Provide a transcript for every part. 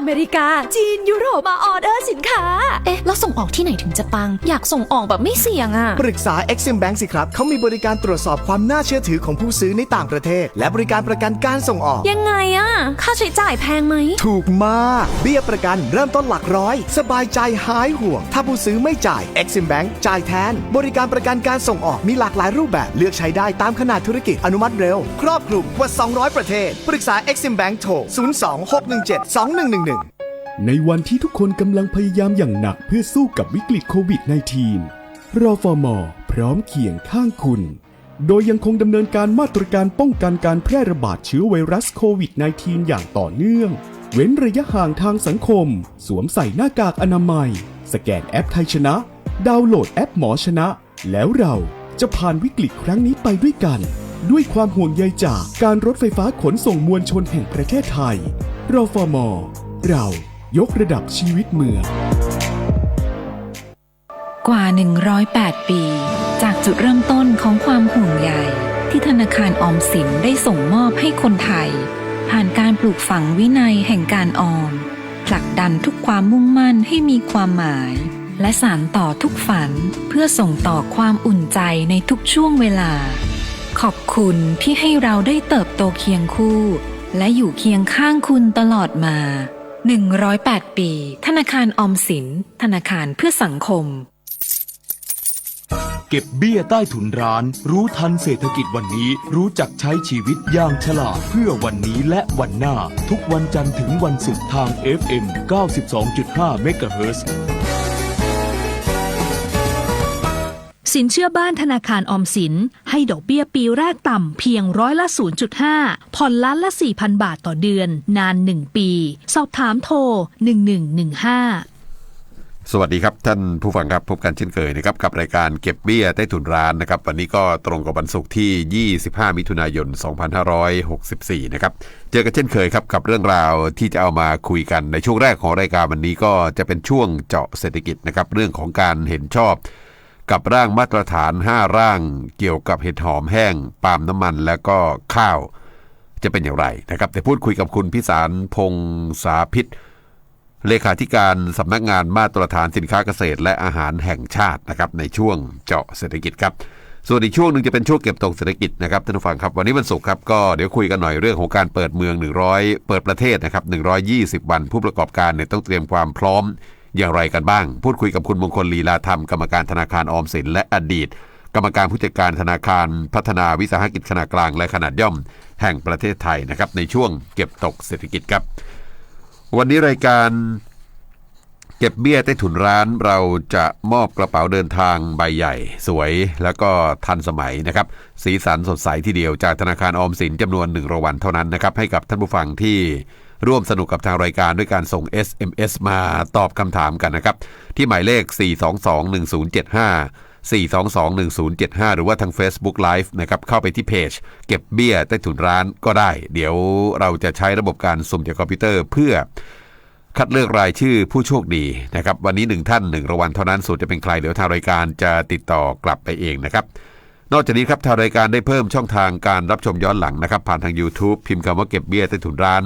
อเมริกา จีนยุโรปมาออเดอร์สินค้า เอ๊ะ แล้วส่งออกที่ไหนถึงจะปัง อยากส่งออกแบบไม่เสี่ยงอะปรึกษา Exim Bank สิครับ เขามีบริการตรวจสอบความน่าเชื่อถือของผู้ซื้อในต่างประเทศ และบริการประกันการส่งออก ยังไงอะค่าใช้จ่ายแพงไหม ถูกมาก เบี้ยประกันเริ่มต้นหลักร้อย สบายใจหายห่วง ถ้าผู้ซื้อไม่จ่าย Exim Bank จ่ายแทน บริการประกันการส่งออกมีหลากหลายรูปแบบเลือกใช้ได้ตามขนาดธุรกิจอนุมัติเร็ว ครอบคลุมกว่า 200 ประเทศ ปรึกษา Exim Bank โทร 02-617-2111 ในวันที่ทุกคนกำลังพยายามอย่างหนักเพื่อสู้กับวิกฤตโควิด -19 รอฟอมอพร้อมเคียงข้างคุณ โดยยังคงดำเนินการมาตรการป้องกันการแพร่ระบาดเชื้อไวรัสโควิด -19 อย่างต่อเนื่อง เว้นระยะห่างทางสังคม สวมใส่หน้ากากอนามัย สแกนแอปไทยชนะ ดาวน์โหลดแอปหมอชนะ แล้วเราจะผ่านวิกฤตครั้งนี้ไปด้วยกัน ด้วยความห่วงใยจากการรถไฟฟ้าขนส่งมวลชนแห่งประเทศไทยรอฟอมอเรา ยกระดับชีวิตเมือง กว่า 108 ปี จากจุดเริ่มต้นของความห่วงใยที่ธนาคารออมสินได้ส่งมอบให้คนไทย ผ่านการปลูกฝังวินัยแห่งการออมผลักดันทุกความมุ่งมั่นให้มีความหมาย และสานต่อทุกฝันเพื่อส่งต่อความอุ่นใจในทุกช่วงเวลา ขอบคุณที่ให้เราได้เติบโตเคียงคู่ และอยู่เคียงข้างคุณตลอดมา 108 ปี ธนาคารออมสิน ธนาคารเพื่อสังคม เก็บเบี้ยใต้ถุนร้าน รู้ทันเศรษฐกิจวันนี้ รู้จักใช้ชีวิตอย่างฉลาดเพื่อวันนี้และวันหน้า ทุกวันจันทร์ถึงวันศุกร์ทาง FM 92.5 MHz สินเชื่อบ้านธนาคารออมสิน ให้ดอกเบี้ยปีแรกต่ำเพียงร้อยละ 0.5 ผ่อนล้านละ 4,000 บาทต่อเดือน นาน 1 ปี สอบถามโทร 1115สวัสดีครับ ท่านผู้ฟังครับพบกันเช่นเคยนะครับกับรายการเก็บเบี้ยใต้ถุนร้านนะครับวันนี้ก็ตรงกับวันศุกร์ที่ 25 มิถุนายน 2564 นะครับเจอกันเช่นเคยครับกับเรื่องราวที่จะเอามาคุยกันในช่วงแรกของรายการวันนี้ก็จะเป็นช่วงเจาะเศรษฐกิจนะครับเรื่องของการเห็นชอบ กับร่างมาตรฐาน 5 ร่างเกี่ยวกับเห็ดหอมแห้งปาล์มน้ำมันและก็ข้าว จะเป็นอย่างไรนะครับแต่พูดคุยกับคุณพิสารพงษาพิษ เลขาธิการสำนักงานมาตรฐานสินค้าเกษตร และอาหารแห่งชาตินะครับในช่วงเจาะเศรษฐกิจครับส่วนอีกช่วงหนึ่งจะเป็นช่วงเก็บตกเศรษฐกิจนะครับท่านผู้ฟังครับวันนี้วันศุกร์ครับก็เดี๋ยวคุยกันหน่อยเรื่องของการเปิดเมือง 100 เปิดประเทศนะครับ120 วัน ผู้ประกอบการเนี่ยต้องเตรียมความพร้อม อย่างไรกันบ้าง พูดคุยกับคุณมงคลลีลาธรรม กรรมการธนาคารออมสินและอดีต กรรมการผู้จัดการธนาคารพัฒนาวิสาหกิจขนาดกลางและขนาดย่อม แห่งประเทศไทยนะครับในช่วงเก็บตกเศรษฐกิจครับ วันนี้รายการเก็บเบี้ยใต้ถุนร้านเราจะมอบกระเป๋าเดินทางใบใหญ่ สวยแล้วก็ทันสมัยนะครับ สีสันสดใสทีเดียวจากธนาคารออมสินจำนวนหนึ่งรางวัลเท่านั้นนะครับให้กับท่านผู้ฟังที่ ร่วมสนุกกับทางรายการด้วยการส่ง SMS มาตอบคำถามกันนะครับ ที่หมายเลข 4221075 4221075 หรือว่าทาง Facebook Live นะครับเข้าไปที่เพจ เก็บเบี้ยใต้ถุนร้านก็ได้ เดี๋ยวเราจะใช้ระบบการสุ่มจากคอมพิวเตอร์เพื่อคัดเลือกรายชื่อผู้โชคดีนะครับ วันนี้หนึ่งท่านหนึ่งรางวัลเท่านั้นส่วนจะเป็นใครเดี๋ยวทางรายการจะติดต่อกลับไปเองนะครับ นอกจากนี้ครับทางรายการได้เพิ่มช่องทางการรับชมย้อนหลังนะครับ ผ่านทาง YouTube พิมพ์คำว่าเก็บเบี้ยใต้ถุนร้าน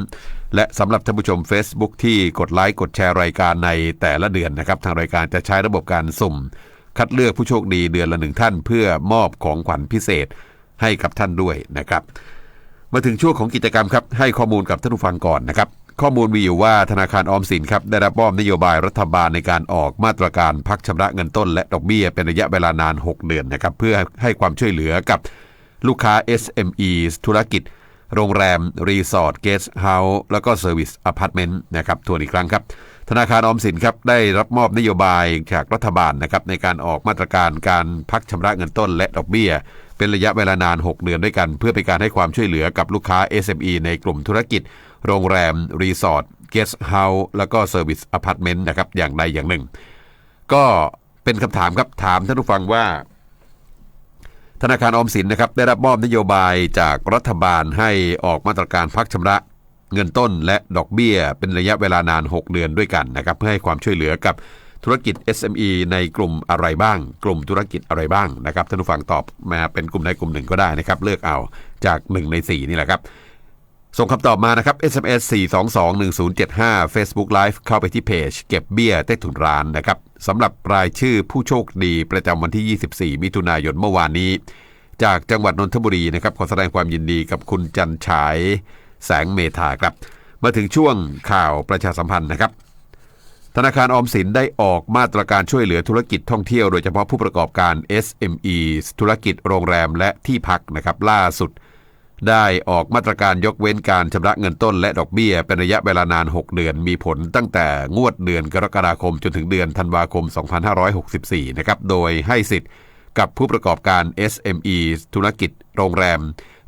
และสำหรับท่านผู้ชม Facebook ที่กดไลค์กดแชร์รายการในแต่ละเดือนนะครับ ทางรายการจะใช้ระบบการสุ่ม คัดเลือกผู้โชคดีเดือนละหนึ่งท่าน เพื่อมอบของขวัญพิเศษให้กับท่านด้วยนะครับ มาถึงช่วงของกิจกรรมครับให้ข้อมูลกับท่านผู้ฟังก่อนนะครับ ข้อมูลมีอยู่ว่าธนาคารออมสินครับได้รับมอบนโยบายรัฐบาลในการออกมาตรการพักชำระเงินต้น และดอกเบี้ยเป็นระยะเวลานาน 6 เดือนนะครับเพื่อให้ความช่วยเหลือกับลูกค้า SME ธุรกิจ โรงแรม รีสอร์ทเกสต์เฮาส์แล้วก็เซอร์วิสอพาร์ตเมนต์นะครับทวนอีกครั้งครับ ธนาคารออมสินครับได้รับมอบนโยบายจากรัฐบาลนะครับในการออกมาตรการการพักชำระเงินต้นและดอกเบี้ย เป็นระยะเวลานาน 6 เดือนด้วยกัน เพื่อเป็นการให้ความช่วยเหลือกับลูกค้า SME ในกลุ่มธุรกิจ โรงแรม รีสอร์ทเกสต์เฮาส์แล้วก็เซอร์วิสอพาร์ตเมนต์นะครับอย่างใดอย่างหนึ่ง ก็เป็นคำถามครับถามท่านผู้ฟังว่า ธนาคารออมสินนะครับได้รับมอบนโยบายจากรัฐบาลให้ออกมาตรการพักชำระเงินต้นและดอกเบี้ยเป็นระยะเวลานาน 6 เดือนด้วยกันนะครับเพื่อให้ความช่วยเหลือกับธุรกิจ SME ในกลุ่มอะไรบ้าง กลุ่มธุรกิจอะไรบ้างนะครับท่านผู้ฟังตอบมาเป็นกลุ่มใดกลุ่มหนึ่งก็ได้นะครับเลือกเอาจาก 1 ใน 4 นี่แหละครับ ส่งคำตอบมานะครับ SMS 4221075 Facebook Live เข้าไปที่เพจ เก็บเบี้ยใต้ถุนร้านนะครับสำหรับรายชื่อผู้โชคดีประจำวันที่ 24 มิถุนายนเมื่อวานนี้ จากจังหวัดนนทบุรีนะครับขอแสดงความยินดีกับคุณจันฉาย แสงเมธาครับ มาถึงช่วงข่าวประชาสัมพันธ์นะครับ ธนาคารออมสินได้ออกมาตรการช่วยเหลือธุรกิจท่องเที่ยวโดยเฉพาะผู้ประกอบการ SME ธุรกิจโรงแรมและที่พักนะครับล่าสุด ได้ออกมาตรการยกเว้นการชำระเงินต้นและดอกเบี้ย เป็นระยะเวลานาน 6 เดือน มีผลตั้งแต่งวดเดือนกรกฎาคมจนถึงเดือนธันวาคม 2564 นะครับ โดยให้สิทธิ์กับผู้ประกอบการ SME ธุรกิจ โรงแรม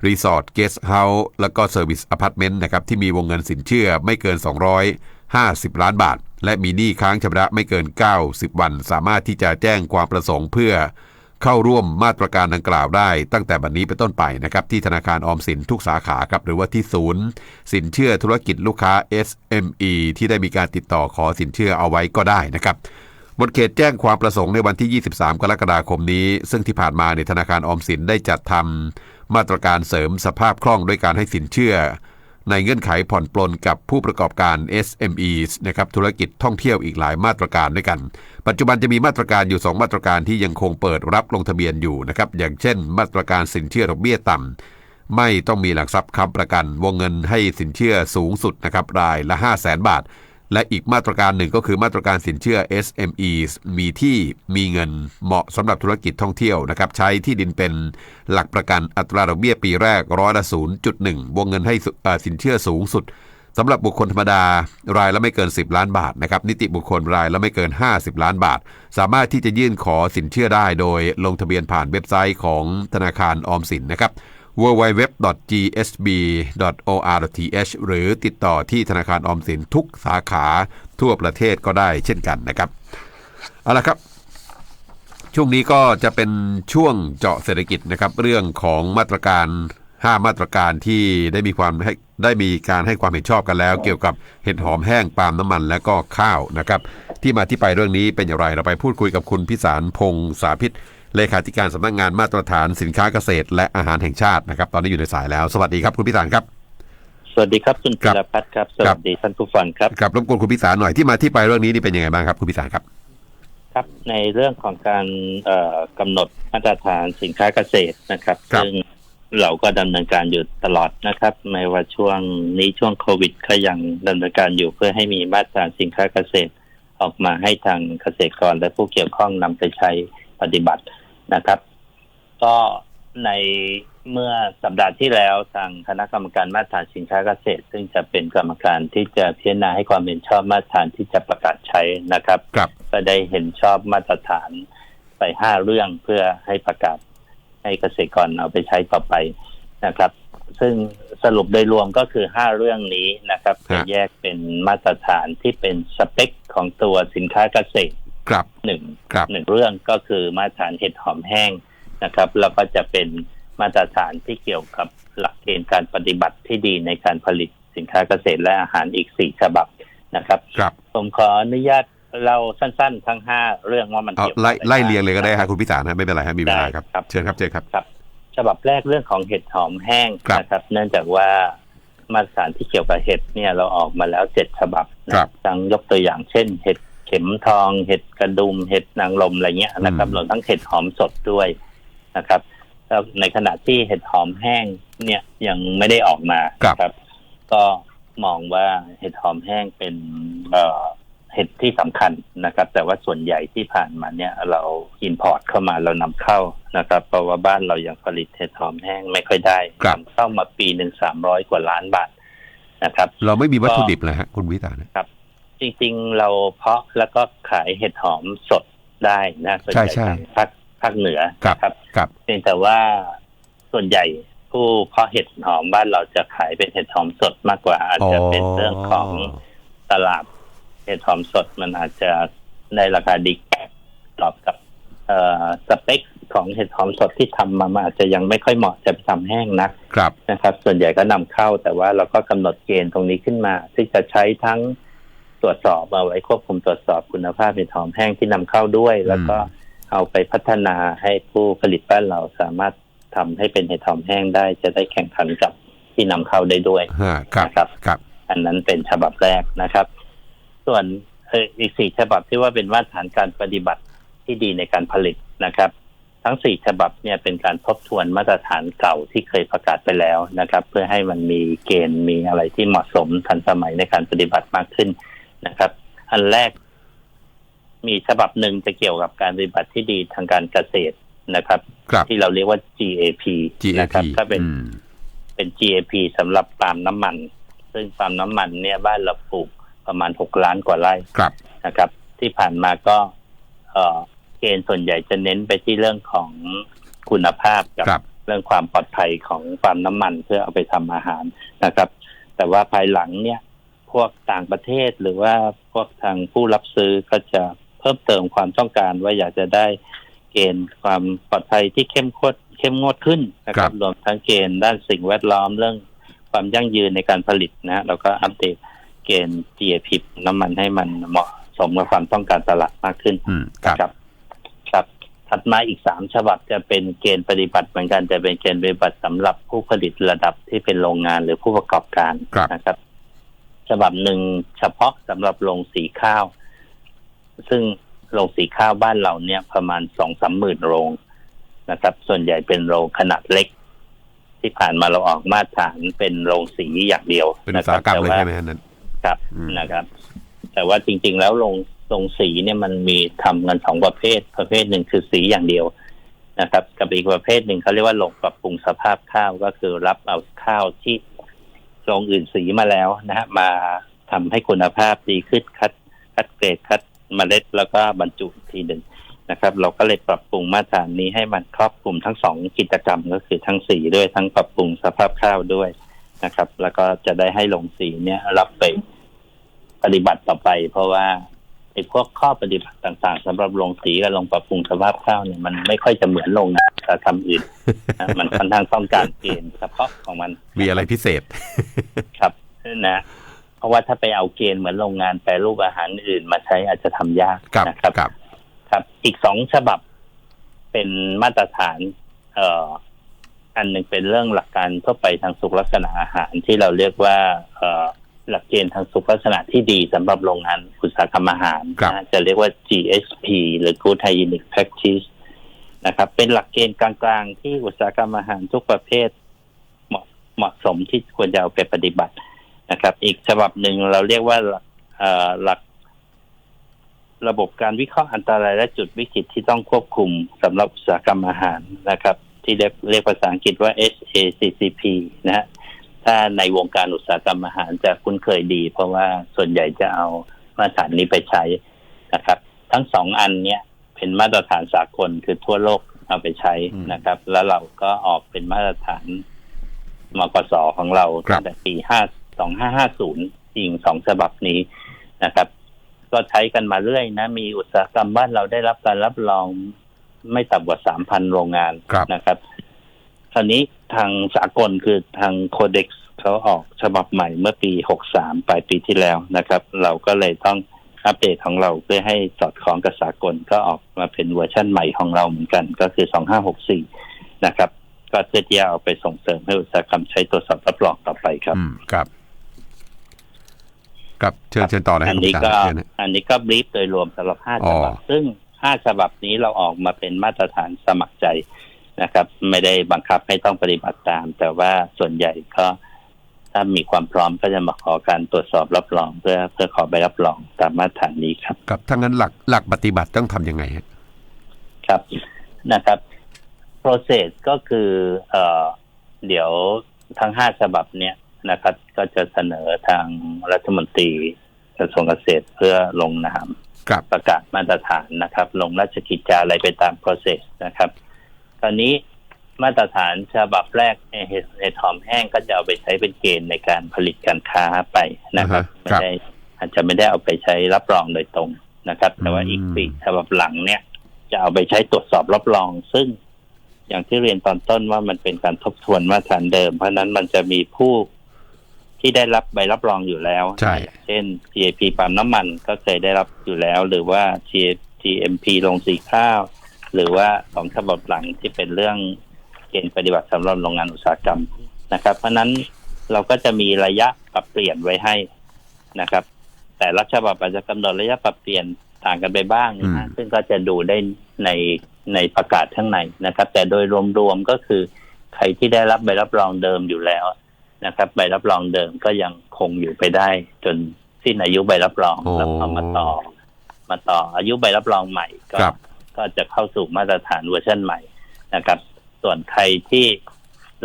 รีสอร์ท เกสต์เฮาส์ แล้วก็เซอร์วิสอพาร์ตเมนต์นะครับ ที่มีวงเงินสินเชื่อไม่เกิน 250 ล้านบาท และมีหนี้ค้างชำระไม่เกิน 90 วัน สามารถที่จะแจ้งความประสงค์เพื่อ เข้าร่วมมาตรการดังกล่าวได้ ตั้งแต่บัดนนี้เป็นต้นไปนะครับที่ธนาคารออมสินทุกสาขาครับหรือว่าที่ศูนย์ สินเชื่อธุรกิจลูกค้า SME ที่ได้มีการติดต่อขอสินเชื่อเอาไว้ก็ได้นะครับหมดเขตแจ้งความประสงค์ในวันที่ 23 กรกฎาคมนี้ ซึ่งที่ผ่านมาในธนาคารออมสินได้จัดทำมาตรการเสริมสภาพคล่องด้วยการให้สินเชื่อ ในเงื่อนไขผ่อนปลนกับผู้ประกอบการ SME นะครับธุรกิจท่องเที่ยวอีกหลายมาตรการด้วยกัน ปัจจุบันจะมีมาตรการอยู่ 2 มาตรการที่ยังคงเปิดรับลงทะเบียนอยู่นะครับอย่างเช่น มาตรการสินเชื่อดอกเบี้ยต่ำไม่ต้องมีหลักทรัพย์ค้ำประกัน วงเงินให้สินเชื่อสูงสุดนะครับรายละ 5 0 0แสนบาท และอีกมาตรการหนึ่งก็คือมาตรการสินเชื่อ SME มีที่มีเงินเหมาะสำหรับธุรกิจท่องเที่ยวนะครับ ใช้ที่ดินเป็นหลักประกันอัตราดอกเบี้ยปีแรกร้อยละ 0.1 วงเงินให้สินเชื่อสูงสุดสำหรับบุคคลธรรมดารายละไม่เกิน 10 ล้านบาทนะครับนิติบุคคลรายละไม่เกิน 50 ล้านบาท สามารถที่จะยื่นขอสินเชื่อได้โดยลงทะเบียนผ่านเว็บไซต์ของธนาคารออมสินนะครับ www.gsb.or.th หรือติดต่อที่ธนาคารออมสินทุกสาขาทั่วประเทศก็ได้เช่นกันนะครับ เอาละครับช่วงนี้ก็จะเป็นช่วงเจาะเศรษฐกิจนะครับ เรื่องของมาตรการ 5 มาตรการที่ได้มีความให้ได้มีการให้ความเห็นชอบกันแล้ว เกี่ยวกับเห็ดหอมแห้งปาล์มน้ำมันและก็ข้าวนะครับ ที่มาที่ไปเรื่องนี้เป็นอย่างไรเราไปพูดคุยกับคุณพิสารพงษ์สาพิษ เลขาธิการสำนักงานมาตรฐานสินค้าเกษตร และอาหารแห่งชาตินะครับ ตอนนี้อยู่ในสายแล้ว สวัสดีครับคุณพิสารครับ สวัสดีครับคุณครัพิบรพัฒน์ครับสครัวับสดีท่านผู้ฟังครับครับรบกวนคุณพิสารหน่อยที่มาที่ไปเรื่องนี้นี่เป็นยังไงบ้างครับคุณพิสารครับ ครับในเรื่องของการเอ่อกำหนดมาตรฐานสินค้าเกษตรนะครับครับซึ่งเราก็ดำเนินการอยู่ตลอดนะครับ ไม่ว่าช่วงนี้ช่วงโควิดก็ยังดำเนินการอยู่เพื่อให้มีมาตรฐานสินค้าเกษตร ออกมาให้ทางเกษตรกรและผู้เกี่ยวข้องนำไปใช้ปฏิบัติ นะครับ ก็ในเมื่อสัปดาห์ที่แล้วทางคณะกรรมการมาตรฐานสินค้าเกษตร ซึ่งจะเป็นกรรมการที่จะพิจารณาให้ความเห็นชอบมาตรฐานที่จะประกาศใช้นะครับครับก็ได้เห็นชอบมาตรฐานไปห้าเรื่องเพื่อให้ประกาศให้เกษตรกรเอาไปใช้ต่อไปนะครับ ซึ่งสรุปโดยรวมก็คือห้าเรื่องนี้นะครับฮะจะแยกเป็นมาตรฐานที่เป็นสเปคของตัวสินค้าเกษตร ครับหนึ่งครับหนึ่งเรื่องก็คือมาตรฐานเห็ดหอมแห้งนะครับแล้วก็จะเป็นมาตรฐานที่เกี่ยวกับหลักเกณฑ์การปฏิบัติที่ดีในการผลิตสินค้าเกษตรและอาหารอีกสี่ฉบับนะครับครับผมขออนุญาตเราสั้นๆ ทั้งห้าเรื่องว่ามันเอาเกี่ยวกับไล่อะรไล่เรียงเลยก็ได้บ้าครับคุณพิสารนะไม่เป็นไรครับมีเวลาครับได้ครับเชิญครับเชิญครับครับ ฉบับแรกเรื่องของเห็ดหอมแห้งครับนะครับ เนื่องจากว่ามาตรฐานที่เกี่ยวกับเห็ดเนี่ยเราออกมาแล้วเจ็ดฉบับนะครับทั้งยกตัวอย่างเช่น เห็ด เข็มทอง เห็ดกระดุม เห็ดนางลมอะไรเงี้ยนะครับอืมรวมทั้งเห็ดหอมสดด้วยนะครับแล้วในขณะที่เห็ดหอมแห้งเนี่ยยังไม่ได้ออกมาครับครับก็มองว่าเห็ดหอมแห้งเป็นเอ่อเห็ดที่สำคัญนะครับ แต่ว่าส่วนใหญ่ที่ผ่านมาเนี่ย เราอินพอร์ตเข้ามาเรานำเข้านะครับ เพราะว่าบ้านเรายังผลิตเห็ดหอมแห้งไม่ค่อยได้ครับนำเข้ามาปีหนึ่งสามร้อยกว่าล้านบาทนะครับ เราไม่มีวัตถุดิบเลยฮะคุณพิสารนะ จริงๆ เราเพาะแล้วก็ขายเห็ดหอมสดได้นะส่วนใหญ่ใช่ใช่ ทางภาคภาคเหนือครับนะครับครับเพียงแต่ว่าส่วนใหญ่ผู้เพาะเห็ดหอมบ้านเราจะขายเป็นเห็ดหอมสดมากกว่า อาจจะเป็นเรื่องของตลาดเห็ดหอมสดมันอาจจะในราคาดีตอบกับเอ่อสเปคของเห็ดหอมสดที่ทำมามันอาจจะยังไม่ค่อยเหมาะจะไปทำแห้งนัก ครับ นะครับส่วนใหญ่ก็นำเข้าแต่ว่าเราก็กำหนดเกณฑ์ตรงนี้ขึ้นมา ที่จะใช้ทั้งต รวจสอบเอาไว้ควบคุมตรวจสอบคุณภาพเห็ดหอมแห้งที่นำเข้าด้วย แล้วก็เอาไปพัฒนาให้ผู้ผลิตบ้านเราสามารถทำให้เป็นเห็ดหอมแห้งได้จะได้แข่งขันกับที่นำเข้าได้ด้วยฮะครับนะครับครับ อันนั้นเป็นฉบับแรกนะครับ ส่วนเอ่ออีกสี่ฉบับที่ว่าเป็นมาตรฐานการปฏิบัติที่ดีในการผลิตนะครับ ทั้งสี่ฉบับเนี่ยเป็นการทบทวนมาตรฐานเก่าที่เคยประกาศไปแล้วนะครับ เพื่อให้มันมีเกณฑ์มีอะไรที่เหมาะสมทันสมัยในการปฏิบัติมากขึ้น นะครับ อันแรกมีฉบับหนึ่งจะเกี่ยวกับการปฏิบัติที่ดีทางการเกษตรนะครับครับที่เราเรียกว่า GAP นะ GAP ครับก็เป็นอืมเป็น GAP สำหรับปาล์มน้ำมัน ซึ่งปาล์มน้ำมันเนี่ยบ้านเราปลูกประมาณหกล้านกว่าไร่ครับนะครับ ที่ผ่านมาก็เอ่อเกณฑ์ส่วนใหญ่จะเน้นไปที่เรื่องของคุณภาพกับครับเรื่องความปลอดภัยของปาล์มน้ำมันเพื่อเอาไปทำอาหารนะครับ แต่ว่าภายหลังเนี่ยพ วกต่างประเทศหรือว่าพวกทางผู้รับซื้อก็จะเพิ่มเติมความต้องการว่าอยากจะได้เกณฑ์ความปลอดภัยที่เข้มข้นเข้มงวดขึ้นนะคครัรับบรวมทั้งเกณฑ์ด้านสิ่งแวดล้อมเรื่องความยั่งยืนในการผลิตนะเราก็อัปเดตเกณฑ์ GAP น้ำมันให้มันเหมาะสมกับความต้องการตลาดมากขึ้นอืมครับครับครับ ถัดมาอีกสามฉบับจะเป็นเกณฑ์ปฏิบัติเหมือนกันจะเป็นเกณฑ์ปฏิบัติสำหรับผู้ผลิตระดับที่เป็นโรงงานหรือผู้ประกอบการครับนะครับ ฉบับหนึ่งเฉพาะสำหรับโรงสีข้าว ซึ่งโรงสีข้าวบ้านเราเนี่ยประมาณสองสามหมื่นโรงนะครับ ส่วนใหญ่เป็นโรงขนาดเล็ก ที่ผ่านมาเราออกมาตรฐานเป็นโรงสีอย่างเดียวเป็นนะอุตคสารัหกรรมแต่เลยว่าใช่ไหมฮะนั้นครับอืมนะครับ แต่ว่าจริง ๆ แล้วโรงโรงสีเนี่ยมันมีทำกันสองประเภท ประเภทหนึ่งคือสีอย่างเดียวนะครับ กับอีกประเภทหนึ่งเขาเรียกว่าโรงปรับปรุงสภาพข้าวก็คือรับเอาข้าวที่ โรงอื่นสีมาแล้วนะฮะมาทำให้คุณภาพดีขึ้นคัดคัดเกรดคัดเมล็ดแล้วก็บรรจุทีหนึ่งนะครับ เราก็เลยปรับปรุงมาตรฐานนี้ให้มันครอบคลุมทั้งสองกิจกรรมก็คือทั้งสีด้วยทั้งปรับปรุงสภาพข้าวด้วยนะครับ แล้วก็จะได้ให้ลงสีเนี่ยรับไปปฏิบัติต่อไป เพราะว่า ไอ้พวกข้อปฏิบัติต่างๆสำหรับลงสีกับลงปรับปรุงสภาพข้าวเนี่ยมันไม่ค่อยจะเหมือนโรงงานอุตสาหกรรมอื่นนะมันค่อนข้างต้องการเกณฑ์เฉพาะของมัน มีอะไรพิเศษ ครับนะเพราะว่าถ้าไปเอาเกณฑ์เหมือนโรงงานแปรรูปอาหารอื่นมาใช้อาจจะทำยากครับนะครับครับ ครับ อีกสองฉบับเป็นมาตรฐาน เอ่อ อันหนึ่งเป็นเรื่องหลักการทั่วไปทางสุขลักษณะอาหารที่เราเรียกว่า เอ่อ หลักเกณฑ์ทางสุขลักษณะที่ดีสำหรับโรงงานอุตสาหกรรมอาหารครับนะจะเรียกว่า GSP หรือ Good Hygienic Practice นะครับ เป็นหลักเกณฑ์กลางๆ ที่อุตสาหกรรมอาหารทุกประเภท เหมาะเหมาะสมที่ควรจะเอาไปปฏิบัตินะครับ อีกฉบับหนึ่งเราเรียกว่าหลักเอ่อหลัก ระบบการวิเคราะห์อันตรายและจุดวิกฤตที่ต้องควบคุมสำหรับอุตสาหกรรมอาหารนะครับ ที่เรียกเรียกภาษาอังกฤษว่า SACCP นะฮะ ถ้าในวงการอุตสาหกรรมอาหารจะคุ้นเคยดี เพราะว่าส่วนใหญ่จะเอามาตรฐานนี้ไปใช้นะครับ ทั้งสองอันเนี้ยเป็นมาตรฐานสากลคือทั่วโลกเอาไปใช้นะครับ แล้วเราก็ออกเป็นมาตรฐานมกสของเราครับตั้งแต่ปีห้าสองห้าห้าศูนย์จริงสองฉบับนี้นะครับ ก็ใช้กันมาเรื่อยนะ มีอุตสาหกรรมบ้านเราได้รับการรับรองไม่ต่ำกว่าสามพันโรงงานครับนะครับค ราวนี้ทางสากลคือทางโคเด็กซ์เขาออกฉบับใหม่เมื่อปีหกสามปลายปีที่แล้วนะครับ เราก็เลยต้องอัปเดตของเราเพื่อให้สอดคล้องกับสากลก็ออกมาเป็นเวอร์ชั่นใหม่ของเราเหมือนกัน ก็คือสองห้าหกสี่นะครับ ก็เพื่อที่จะเอาไปส่งเสริมให้อุตสาหกรรมใช้ตรวจสอบรับรองต่อไปครับอืมครับครับเชิญเชิญต่อเลยคอัรับนนี้คุณก็สารเชิญนะอันนี้ก็บรีฟโดยรวมสำหรับห้าอ๋ฉอบับซึ่งห้าฉบับนี้เราออกมาเป็นมาตรฐานสมัครใจ นะครับ ไม่ได้บังคับให้ต้องปฏิบัติตาม แต่ว่าส่วนใหญ่ก็ถ้ามีความพร้อมก็จะมาขอการตรวจสอบรับรอง เพื่อเพื่อขอใบรับรองตามมาตรฐานนี้ครับครับถ้างั้นหลักหลักปฏิบัติต้องทำยังไงฮะครับนะครับ process ก็คือเอ่อเดี๋ยวทั้งห้าฉบับเนี้ยนะครับ ก็จะเสนอทางรัฐมนตรีกระทรวงเกษตรเพื่อลงนามครับประกาศมาตรฐานนะครับ ลงราชกิจจาอะไรไปตาม process นะครับ ตอนนี้มาตรฐานฉบับแรกเอ่อเห็ดเห็ดหอมแห้งก็จะเอาไปใช้เป็นเกณฑ์ในการผลิตการค้าไปนะครับอ่าฮะครับไม่ได้อาจจะไม่ได้เอาไปใช้รับรองโดยตรงนะครับ แต่ว่าอืมอีกสี่ฉบับหลังเนี่ย จะเอาไปใช้ตรวจสอบรับรอง ซึ่งอย่างที่เรียนตอนต้นว่ามันเป็นการทบทวนมาตรฐานเดิม เพราะฉะนั้นมันจะมีผู้ที่ได้รับใบรับรองอยู่แล้วใช่เช่น GAP ปั๊มน้ำมันก็เคยได้รับอยู่แล้ว หรือว่า GMP ลงสีข้าว หรือว่าของฉบับหลังที่เป็นเรื่องเกณฑ์ปฏิบัติสำหรับโรงงานอุตสาหกรรมนะครับ เพราะฉะนั้นเราก็จะมีระยะปรับเปลี่ยนไว้ให้นะครับ แต่ละฉบับอาจจะกำหนดระยะปรับเปลี่ยนต่างกันไปบ้างนะฮะอืมซึ่งก็จะดูได้ในในประกาศข้างในนะครับ แต่โดยรวมๆก็คือใครที่ได้รับใบรับรองเดิมอยู่แล้วนะครับใบรับรองเดิมก็ยังคงอยู่ไปได้ จนสิ้นอายุใบรับรองโอ้แล้วเอามาต่อ มาต่ออายุใบรับรองใหม่ก็ครับ ก็จะเข้าสู่มาตรฐานเวอร์ชันใหม่นะครับ ส่วนใครที่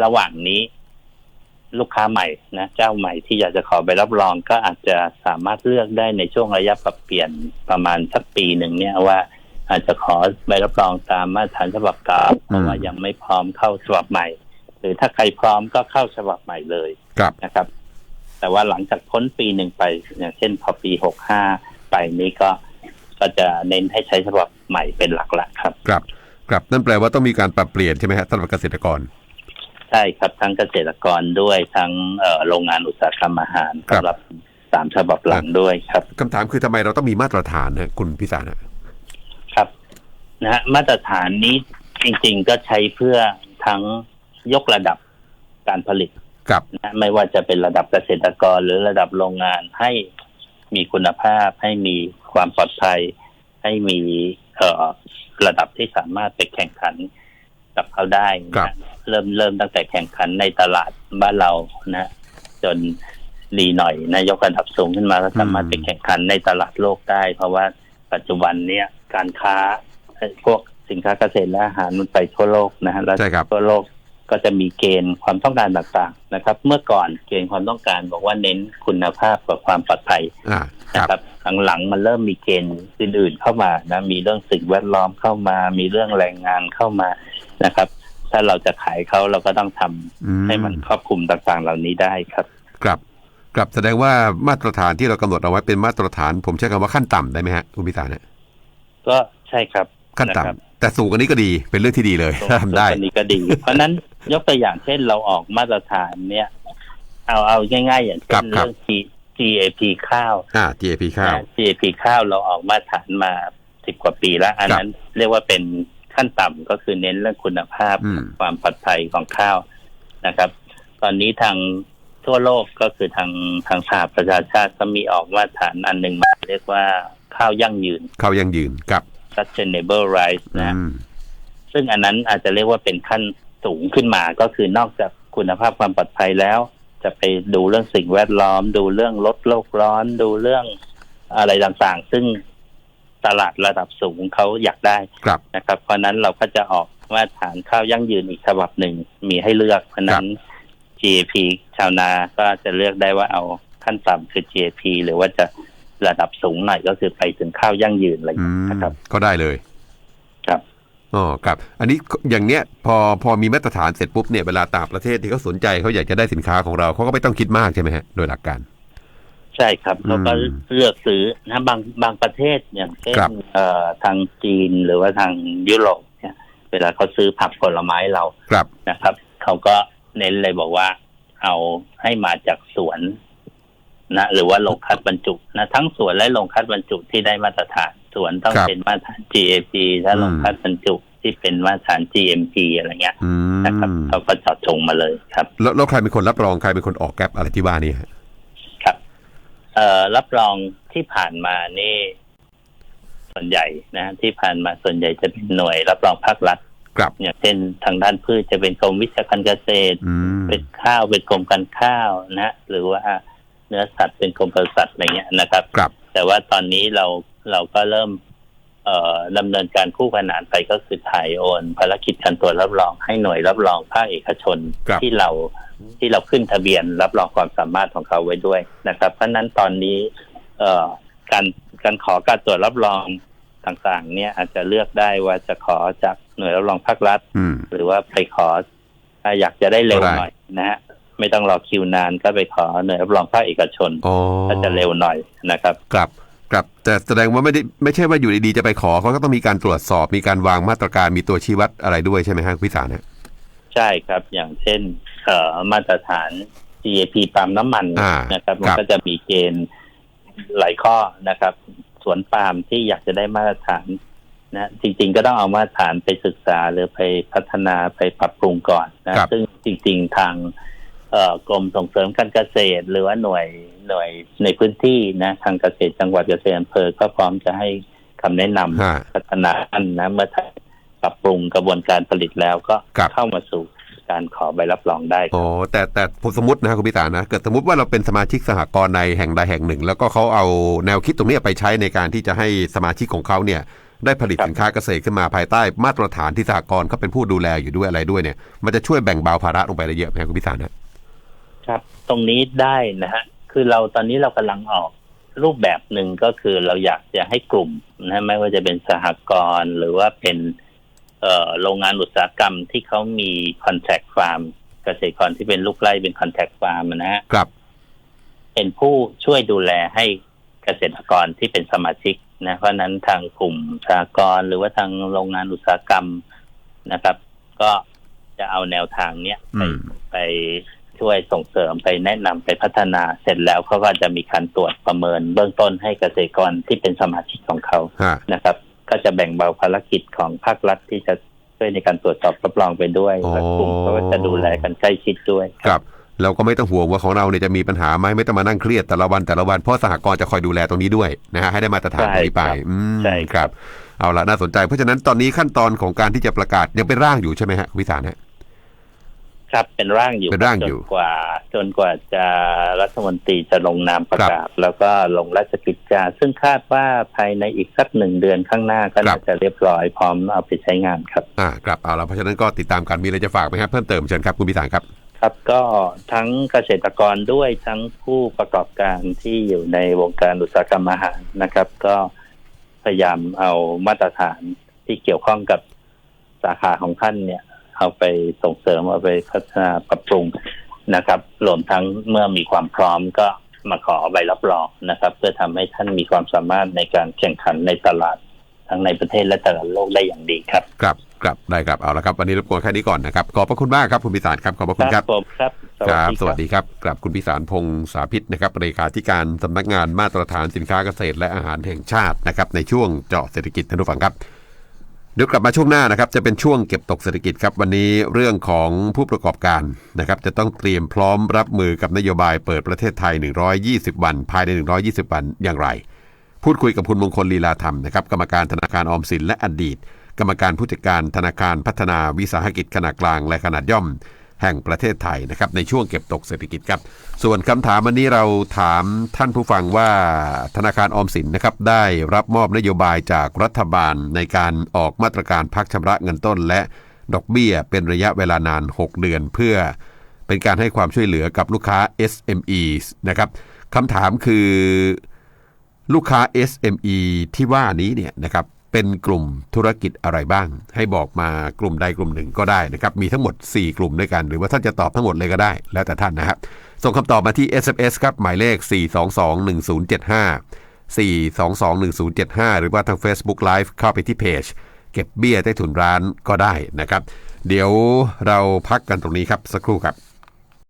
ระหว่างนี้ลูกค้าใหม่นะเจ้าใหม่ที่อยากจะขอใบรับรองก็อาจจะสามารถเลือกได้ในช่วงระยะปรับเปลี่ยนประมาณสักปีหนึ่งเนี่ยว่า อาจจะขอใบรับรองตามมาตรฐานฉบับเก่าเพราะว่ายังไม่พร้อมเข้าฉบับใหม่ หรือถ้าใครพร้อมก็เข้าฉบับใหม่เลยนะครับ แต่ว่าหลังจากพ้นปีหนึ่งไปอย่างเช่นพอปีหกห้าไปนี้ก็ ก็จะเน้นให้ใช้ฉบับใหม่เป็นหลักละครับ ครับครับนั่นแปลว่าต้องมีการปรับเปลี่ยนใช่ไหมฮะสำหรับเกษตรกร ใช่ครับทั้งเกษตรกรด้วยทั้งเอ่อโรงงานอุตสาหกรรมอาหารครับสำหรับสามฉบับหลังด้วยครับคำถามคือทำไมเราต้องมีมาตรฐานฮะคุณพิสารฮะครับนะฮะมาตรฐานนี้จริง ๆก็ใช้เพื่อทั้งยกระดับการผลิตครับนะไม่ว่าจะเป็นระดับเกษตรกรหรือระดับโรงงานให้มีคุณภาพให้มี ความปลอดภัยให้มีเอ่อระดับที่สามารถไปแข่งขันกับเขาได้ครับนะเริ่มเริ่มตั้งแต่แข่งขันในตลาดบ้านเรานะ จนดีหน่อยนะยกระดับสูงขึ้นมาก็สามารถไปแข่งขันในตลาดโลกได้ เพราะว่าปัจจุบันเนี้ยการค้าเอ่อพวกสินค้าเกษตรและอาหารมันไปทั่วโลกนะฮะแล้วใช่ครับทั่วโลกก็จะมีเกณฑ์ความต้องการต่างๆนะครับ เมื่อก่อนเกณฑ์ความต้องการบอกว่าเน้นคุณภาพกับความปลอดภัยอ่าคนะรับครับ หลังๆมันเริ่มมีเกณฑ์อื่นๆเข้ามานะมีเรื่องสิ่งแวดล้อมเข้ามา มีเรื่องแรงงานเข้ามานะครับ ถ้าเราจะขายเขาเราก็ต้องทำอืมให้มันครอบคลุมต่างๆ เหล่านี้ได้ครับครับครับแสดงว่ามาตรฐานที่เรากำหนดเอาไว้เป็นมาตรฐาน ผมใช้คำว่าขั้นต่ำได้ไหมฮะคุณพิสารฮะก็ใช่ครับขั้นต่ำะครับแต่สูงกว่านี้ก็ดีเป็นเรื่องที่ดีเลยตรงถ้าทำได้ตรงนี้ก็ดี เพราะฉะนั้นยกตัวอย่างเช่นเราออกมาตรฐานเนี่ย เอาเอาง่ายๆอย่างเช่ครันบครับเรื่อง G- GAP ข้าวอ่า GAP ข้าวนะ GAP ข้าวเราออกมาตรฐานมาสิบกว่าปีแล้ว อันนั้นเรียกว่าเป็นขั้นต่ำก็คือเน้นเรื่องคุณภาพอืมความปลอดภัยของข้าวนะครับ ตอนนี้ทางทั่วโลกก็คือทางทางสหประชาชาติก็มีออกมาตรฐานอันหนึ่งมาเรียกว่าข้าวยั่งยืน ข้าวยั่งยืนครับ sustainable rice นะอืมซึ่งอันนั้นอาจจะเรียกว่าเป็นขั้นสูงขึ้นมาก็คือนอกจากคุณภาพความปลอดภัยแล้ว จะไปดูเรื่องสิ่งแวดล้อม ดูเรื่องลดโลกร้อน ดูเรื่องอะไรต่างๆ ซึ่งตลาดระดับสูงเขาอยากได้ครับนะครับ เพราะฉะนั้นเราก็จะออกมาตรฐานข้าวยั่งยืนอีกฉบับหนึ่งมีให้เลือก เพราะฉะนั้น GAP ชาวนาก็จะเลือกได้ว่าเอาขั้นต่ำคือ GAP หรือว่าจะระดับสูงหน่อยก็คือไปถึงข้าวยั่งยืนอะไรอย่างอืเงี้ยมนะครับ ก็ได้เลย ครับ อ๋อครับ อันนี้อย่างเนี้ยพอพอมีมาตรฐานเสร็จปุ๊บเนี่ยเวลาต่างประเทศที่เขาสนใจเขาอยากจะได้สินค้าของเราเขาก็ไม่ต้องคิดมากใช่ไหมฮะโดยหลักการ ใช่ครับอืมแล้วก็เลือกซื้อนะบางบางประเทศอย่างเช่นครับเอ่อทางจีนหรือว่าทางยุโรปเนี่ย เวลาเขาซื้อผักผลไม้เราครับนะครับเขาก็เน้นเลยบอกว่า เอาให้มาจากสวนนะหรือว่าโรงคัดบรรจุนะทั้งสวนและโรงคัดบรรจุที่ได้มาตรฐาน สวนต้องครับเป็นมาตรฐาน GAP ถ้าอืม โรงคัดบรรจุที่เป็นมาตรฐาน GMP อะไรเงี้ยอืมนะครับเขาก็เจอดจงมาเลยครับ แล้วแล้วใครเป็นคนรับรองใครเป็นคนออกแกลบอะไรที่ว่านี่ฮะครับ เอ่อรับรองที่ผ่านมานี่ ส่วนใหญ่นะ ที่ผ่านมาส่วนใหญ่จะเป็นหน่วย รับรองภาครัฐ ครับ อย่างเช่นทางด้านพืชจะเป็นกรมวิชาการเกษตร อืม เป็นข้าวเป็นกรมการข้าวนะ หรือว่าเนื้อสัตว์เป็นกรมปศุสัตว์อะไรเงี้ยนะครับ ครับ แต่ว่าตอนนี้เรา เราก็เริ่มเอ่อดำเนินการคู่ขนานไปก็คือถ่ายโอน ภารกิจการตรวจรับรองให้หน่วยรับรองภาคเอกชนครับที่เราที่เราขึ้นทะเบียนรับรองความสามารถของเขาไว้ด้วยนะครับ เพราะฉะนั้นตอนนี้เอ่อการการขอการตรวจรับรองต่างๆ เนี่ยอาจจะเลือกได้ว่าจะขอจากหน่วยรับรองภาครัฐอืมหรือว่าไปขอถ้าอยากจะได้เร็วก็ได้หน่อยนะฮะไม่ต้องรอคิวนานก็ไปขอหน่วยรับรองภาคเอกชนอ๋อก็จะเร็วหน่อยนะครับครับ ครับแต่แสดงว่าไม่ได้ไม่ใช่ว่าอยู่ดีๆจะไปขอเขาก็ต้องมีการตรวจสอบ มีการวางมาตรการมีตัวชี้วัดอะไรด้วยใช่ไหมฮะคุณพิสารฮะใช่ครับอย่างเช่นเอ่อมาตรฐาน GAP ปาล์มน้ำมันอ่านะครับมันครับก็จะมีเกณฑ์หลายข้อนะครับสวนปาล์มที่อยากจะได้มาตรฐานนะจริงๆก็ต้องเอามาตรฐานไปศึกษาหรือไปพัฒนาไปปรับปรุงก่อนนะซึ่งจริง ๆ ทางเอ่อกรมส่งเสริมการเกษตร หรือว่าหน่วย หน่วยในพื้นที่นะทางเกษตรจังหวัดเกษตรอำเภอก็พร้อมจะให้คำแนะนำฮะพัฒนาอันนะเมื่อท่านปรับปรุงกระบวนการผลิตแล้วก็ครับเข้ามาสู่การขอใบรับรองได้ครับอ๋อแต่แต่ผมสมมตินะครับคุณพิสารนะเกิดสมมติว่าเราเป็นสมาชิกสหกรณ์ในแห่งใดแห่งหนึ่ง แล้วก็เขาเอาแนวคิดตรงเนี้ยไปใช้ในการที่จะให้สมาชิกของเขาเนี่ยได้ผลิตครับสินค้าเกษตรขึ้นมาภายใต้มาตรฐานที่สหกรณ์เขาเป็นผู้ดูแลอยู่ด้วยอะไรด้วยเนี่ย มันจะช่วยแบ่งเบาภาระลงไปได้เยอะไหมครับคุณพิสารนะครับ ตรงนี้ได้นะฮะ คือเราตอนนี้เรากำลังออกรูปแบบหนึ่งก็คือเราอยากจะให้กลุ่มนะฮะไม่ว่าจะเป็นสหกรณ์หรือว่าเป็นเอ่อโรงงานอุตสาหกรรมที่เขามีคอนแทคฟาร์มเกษตรกรที่เป็นลูกไร่เป็นคอนแทคฟาร์มนะฮะครับ เป็นผู้ช่วยดูแลให้เกษตรกรที่เป็นสมาชิกนะเพราะฉะนั้นทางกลุ่มสหกรณ์หรือว่าทางโรงงานอุตสาหกรรมนะครับ ก็จะเอาแนวทางเนี้ยไปอืมไป ช่วยส่งเสริมไปแนะนำไปพัฒนาเสร็จแล้วเขาก็จะมีการตรวจประเมินเบื้องต้นให้เกษตรกรที่เป็นสมาชิกของเขาฮะนะครับ ก็จะแบ่งเบาภารกิจของภาครัฐที่จะช่วยในการตรวจสอบรับรองไปด้วยอ๋อและกลุ่มเขาก็จะดูแลกันใกล้ชิดด้วยครับเราก็ไม่ต้องห่วงว่าของเราเนี่ยจะมีปัญหาไหมไม่ต้องมานั่งเครียดแต่ละวันแต่ละวันเพราะสหกรณ์จะคอยดูแลตรงนี้ด้วยนะฮะให้ได้มาตรฐานตรงนี้ไปใช่ครับอืมใช่คครัรับบเอาละน่าสนใจเพราะฉะนั้นตอนนี้ขั้นตอนของการที่จะประกาศยังเป็นร่างอยู่ใช่ไหมฮะคุณพิสารฮะ ครับเป็นร่างอยู่เป็นร่างอยู่จนกว่า จนกว่าจะรัฐมนตรีจะลงนามประกาศ แล้วก็ลงราชกิจจา ซึ่งคาดว่าภายในอีกสักหนึ่งเดือนข้างหน้าก็ครัน่าบจะเรียบร้อยพร้อมเอาไปใช้งานครับอ่าครับเอาละเพราะฉะนั้นก็ติดตามกันมีอะไรจะฝากไหมครับเพิ่มเติมเชิญครับคุณพิสารครับครับก็ทั้งเกษตรกรด้วยทั้งผู้ประกอบการที่อยู่ในวงการอุตสาหกรรมอาหารนะครับ ก็พยายามเอามาตรฐานที่เกี่ยวข้องกับสาขาของท่านเนี่ย เอาไปส่งเสริมเอาไปพัฒนาปรับปรุงนะครับรวมทั้งเมื่อมีความพร้อมก็มาขอใบรับรองนะครับ เพื่อทำให้ท่านมีความสามารถในการแข่งขันในตลาดทั้งในประเทศและตลาดโลกได้อย่างดีครับครับครับได้ครับเอาละครับวันนี้รบกวนแค่นี้ก่อนนะครับขอบพระคุณมากครับคุณพิสารครับขอบพระคุณครับผมครับครับสวัสดีครับกลับคุณพิสารพงษ์สาพิษนะครับเลขาธิการสำนักงานมาตรฐานสินค้าเกษตรและอาหารแห่งชาตินะครับในช่วงเจาะเศรษฐกิจท่านผู้ฟังครับ เดี๋ยวกลับมาช่วงหน้านะครับจะเป็นช่วงเก็บตกเศรษฐกิจครับวันนี้เรื่องของผู้ประกอบการนะครับจะต้องเตรียมพร้อมรับมือกับนโยบายเปิดประเทศไทย 120 วัน ภายใน 120 วันอย่างไร พูดคุยกับคุณมงคลลีลาธรรมนะครับกรรมการธนาคารออมสินและอดีต กรรมการผู้จัดการธนาคารพัฒนาวิสาหกิจขนาดกลางและขนาดย่อม แห่งประเทศไทยนะครับในช่วงเก็บตกเศรษฐกิจครับ ส่วนคำถามวันนี้เราถามท่านผู้ฟังว่าธนาคารออมสินนะครับได้รับมอบนโยบายจากรัฐบาลในการออกมาตรการพักชำระเงินต้น และดอกเบี้ยเป็นระยะเวลานาน 6 เดือน เพื่อเป็นการให้ความช่วยเหลือกับลูกค้า SME นะครับคำถามคือลูกค้า SME ที่ว่านี้เนี่ยนะครับ เป็นกลุ่มธุรกิจอะไรบ้าง ให้บอกมากลุ่มใดกลุ่มหนึ่งก็ได้นะครับมีทั้งหมด 4 กลุ่มด้วยกัน หรือว่าท่านจะตอบทั้งหมดเลยก็ได้ แล้วแต่ท่านนะครับส่งคำตอบมาที่ SMS ครับหมายเลข 4221075 4221075 หรือว่าทาง Facebook Live เข้าไปที่เพจ เก็บเบี้ยใต้ถุนร้านก็ได้นะครับ เดี๋ยวเราพักกันตรงนี้ครับสักครู่ครับ